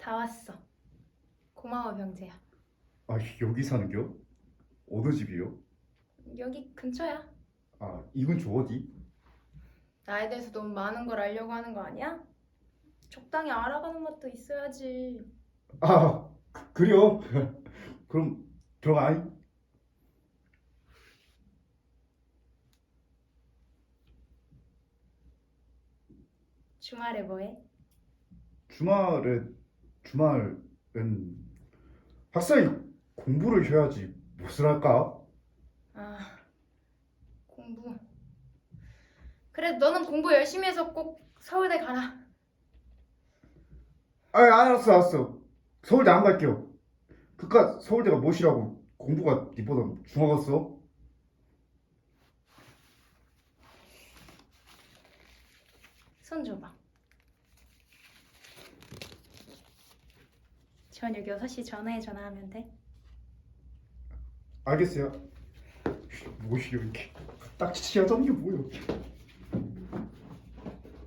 다 왔어. 고마워 병재야. 아 여기 사는겨? 어느 집이요? 여기 근처야. 아이 근처 어디? 나에 대해서 너무 많은 걸 알려고 하는 거 아니야? 적당히 알아가는 맛도 있어야지. 아 그, 그래요? 그럼 들어가 주말에 뭐해? 주말에 주말엔 학생이 공부를 해야지 무엇을 할까? 아 공부. 그래 너는 공부 열심히 해서 꼭 서울대 가라. 아 알았어 알았어 서울대 안 갈게요 그깟 서울대가 무엇이라고 공부가 니보다 중하겠어? 손 줘봐. 저녁 6시 전에 전화하면 돼. 알겠어요 무엇이 이렇게 딱지치하자는 게 뭐야